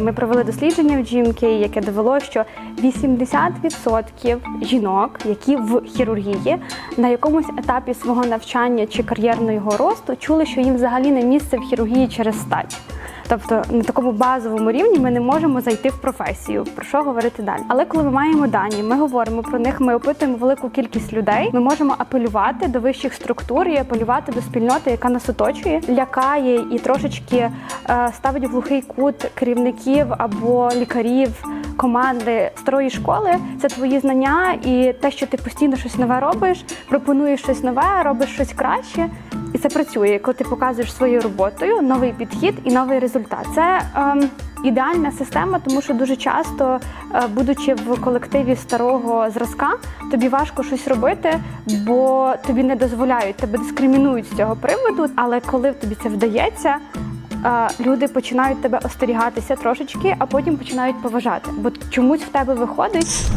Ми провели дослідження в GMK, яке довело, що 80% жінок, які в хірургії на якомусь етапі свого навчання чи кар'єрного росту чули, що їм взагалі не місце в хірургії через стать. Тобто на такому базовому рівні ми не можемо зайти в професію. Про що говорити далі? Але коли ми маємо дані, ми говоримо про них, ми опитуємо велику кількість людей. Ми можемо апелювати до вищих структур і апелювати до спільноти, яка нас оточує, лякає і трошечки е, ставить в глухий кут керівників або лікарів. Команди старої школи це твої знання і те, що ти постійно щось нове робиш, пропонуєш щось нове, робиш щось краще. І це працює, коли ти показуєш своєю роботою новий підхід і новий результат. Це ем, ідеальна система, тому що дуже часто, е, будучи в колективі старого зразка, тобі важко щось робити, бо тобі не дозволяють, тебе дискримінують з цього приводу. Але коли тобі це вдається, е, люди починають тебе остерігатися трошечки, а потім починають поважати. Бо чомусь в тебе виходить